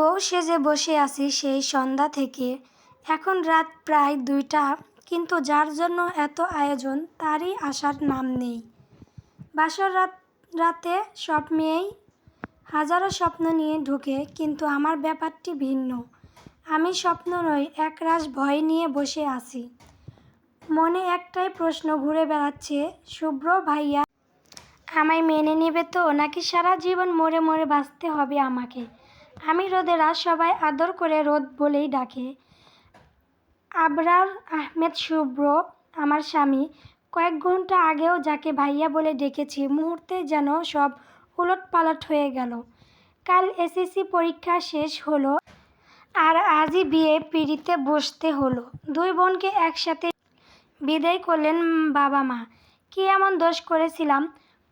বউ সেজে বসে আছি সেই সন্ধ্যা থেকে। এখন রাত প্রায় দুইটা, কিন্তু যার জন্য এত আয়োজন তারই আসার নাম নেই। বাসর রাত, রাতে সব মেয়েই হাজারো স্বপ্ন নিয়ে ঢুকে, কিন্তু আমার ব্যাপারটি ভিন্ন। আমি স্বপ্ন নই একরাশ ভয় নিয়ে বসে আছি। মনে একটাই প্রশ্ন ঘুরে বেড়াচ্ছে, শুভ্র ভাইয়া, আমায় মেনে নেবে তো? নাকি সারা জীবন মরে মরে বাঁচতে হবে আমাকে? আমি রোদেরা সবাই আদর করে রোদ বলেই ডাকে। আবরার আহমেদ শুভ্র, আমার স্বামী, কয়েক ঘণ্টা আগেও যাকে ভাইয়া বলে ডেকেছি, মুহূর্তে যেন সব উলট পালট হয়ে গেল। কাল এসএসসি পরীক্ষা শেষ হলো আর আজই বিয়ে পিড়িতে বসতে হলো। দুই বোনকে একসাথে বিদায় করলেন বাবা মা। কী এমন দোষ করেছিলাম?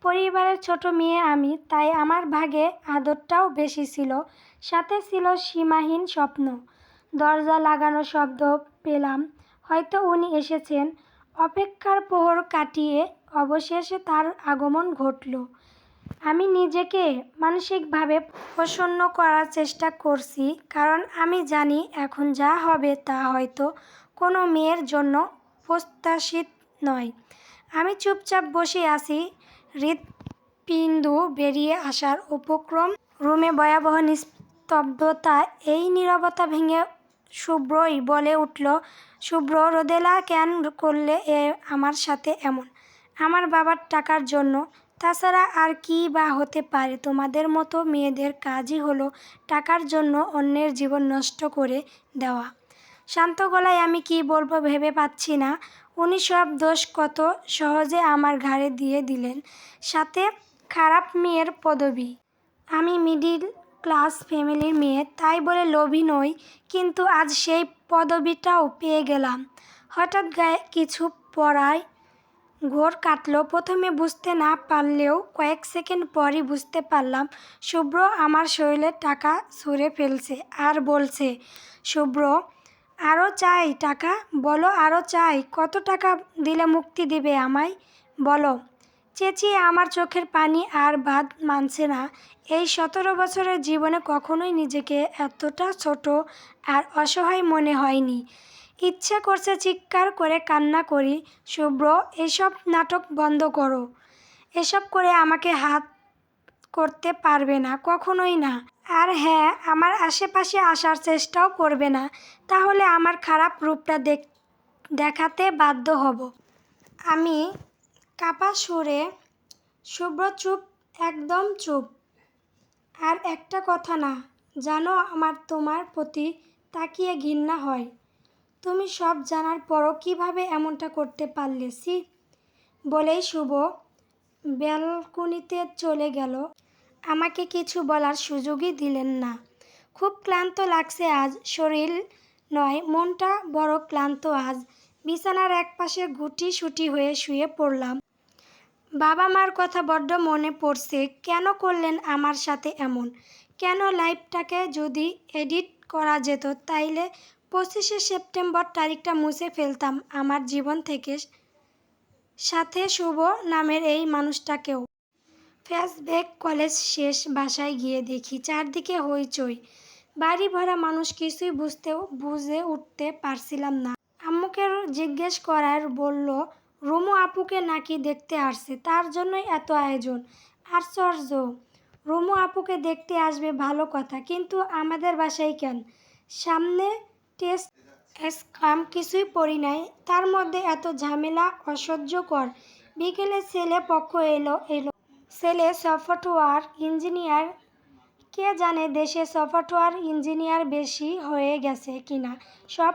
পরিবারের ছোট মেয়ে আমি, তাই আমার ভাগে আদরটাও বেশি ছিল। সাথে ছিল সীমাহীন স্বপ্ন। দরজা লাগানো শব্দ পেলাম। হয়তো উনি এসেছেন। অপেক্ষার প্রহর কাটিয়ে অবশেষে তার আগমন ঘটল। আমি নিজেকে মানসিকভাবে প্রসন্ন করার চেষ্টা করছি, কারণ আমি জানি এখন যা হবে তা হয়তো কোনো মেয়ের জন্য প্রত্যাশিত নয়। আমি চুপচাপ বসে আছি হৃৎপিণ্ডু বেরিয়ে আসার উপক্রম রুমে ভয়াবহ নিস্তব্ধতা এই নীরবতা ভেঙে শুভ্রই বলে উঠল, শুভ্র, রোদেলা, কেন করলে এ আমার সাথে এমন? আমার বাবার টাকার জন্য। তাছাড়া আর কী বা হতে পারে? তোমাদের মতো মেয়েদের কাজই হলো টাকার জন্য অন্যের জীবন নষ্ট করে দেওয়া। শান্ত গলায় আমি কি বলব ভেবে পাচ্ছি না। উনি সব দোষ কত সহজে আমার ঘাড়ে দিয়ে দিলেন। সাথে খারাপ মেয়ের পদবি। আমি মিডিল ক্লাস ফ্যামিলির মেয়ে, তাই বলে লোভী নই, কিন্তু আজ সেই পদবিটাও পেয়ে গেলাম। হঠাৎ গায়ে কিছু পড়ায় ঘোর কাটলো। প্রথমে বুঝতে না পারলেও কয়েক সেকেন্ড পরই বুঝতে পারলাম, শুভ্র, আমার শরীরে টাকা ছুঁড়ে ফেলছে। আর বলছে, শুভ্র আরও চাই, টাকা? বলো আরও চাই। কত টাকা দিলে মুক্তি দিবে আমায়? বলো। চেঁচিয়ে আমার চোখের পানি আর বাদ মানছে না। এই সতেরো বছরের জীবনে কখনোই নিজেকে এতটা ছোট আর অসহায় মনে হয়নি। ইচ্ছে করছে চিৎকার করে কান্না করি। শুভ্র, এসব নাটক বন্ধ করো। এসব করে আমাকে হাত করতে পারবে না, কখনোই না। আর হ্যাঁ আমার আশেপাশে আসার চেষ্টাও করবে না। তাহলে আমার খারাপ রূপটা দেখ দেখাতে বাধ্য হব। আমি কাপা সুরে, শুভ্র চুপ, একদম চুপ। আর একটা কথা না, জানো আমার তোমার প্রতি তাকিয়ে ঘৃণা হয়। তুমি সব জানার পরও কীভাবে এমনটা করতে পারলে সি বলেই শুভ ব্যালকনিতে চলে গেল। আমাকে কিছু বলার সুযোগই দিলেন না। খুব ক্লান্ত লাগছে আজ, শরীর নয়, মনটা বড় ক্লান্ত আজ। বিছানার একপাশে গুটি সুটি হয়ে শুয়ে পড়লাম। বাবা মার কথা বড্ড মনে পড়ছে, কেন করলেন আমার সাথে এমন? কেন লাইফটাকে যদি এডিট করা যেত, তাইলে পঁচিশে সেপ্টেম্বর তারিখটা মুছে ফেলতাম আমার জীবন থেকে সাথে শুভ নামের এই মানুষটাকেও। ফ্যাসব্যাক কলেজ শেষ বাসায় গিয়ে দেখি চারদিকে হইচই। বাড়ি ভরা মানুষ কিছুই বুঝতেও, বুঝে উঠতে পারছিলাম না। আম্মুকে জিজ্ঞেস করার বলল, রুমু আপুকে নাকি দেখতে আসছে? তার জন্যই এত আয়োজন। আশ্চর্য। রুমু আপুকে দেখতে আসবে ভালো কথা, কিন্তু আমাদের বাসায় কেন? সামনে টেস্ট এক্সাম কিছুই পড়ি নাই। তার মধ্যে এত ঝামেলা অসহ্যকর। বিকেলে ছেলে পক্ষ এলো এলো ছেলে সফটওয়্যার ইঞ্জিনিয়ার, কে জানে দেশে সফটওয়্যার ইঞ্জিনিয়ার বেশি হয়ে গেছে কিনা? সব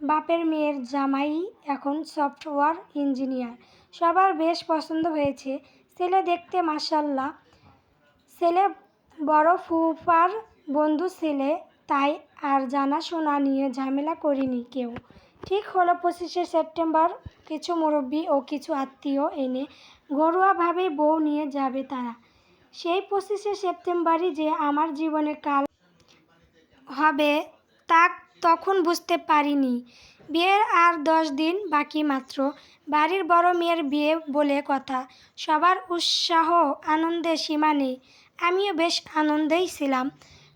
বাপের মেয়ের জামাই এখন সফটওয়্যার ইঞ্জিনিয়ার। সবার বেশ পছন্দ হয়েছে। ছেলে দেখতে মাসাল্লাহ ছেলে বড় ফুফার বন্ধু ছেলে, তাই আর জানাশোনা নিয়ে ঝামেলা করিনি কেউ। ঠিক হলো পঁচিশে সেপ্টেম্বর। কিছু মুরব্বী ও কিছু আত্মীয় এনে ঘরোয়াভাবেই বউ নিয়ে যাবে তারা। সেই পঁচিশে সেপ্টেম্বরই যে আমার জীবনে কাল হবে, তা তখন বুঝতে পারিনি। বিয়ের আর দশ দিন বাকি মাত্র। বাড়ির বড় মেয়ের বিয়ে বলে কথা। সবার উৎসাহ আনন্দে সীমা নেই। আমিও বেশ আনন্দেই ছিলাম।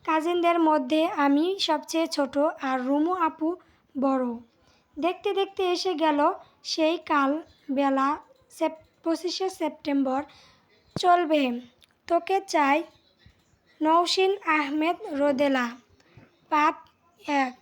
কাজিনদের মধ্যে আমি সবচেয়ে ছোট আর রুমু আপু বড়। দেখতে দেখতে এসে গেল সেই কাল বেলা সেপ পঁচিশে সেপ্টেম্বর। চলবে। তোকে চাই নৌসিন আহমেদ রোদেলা। পাত এক।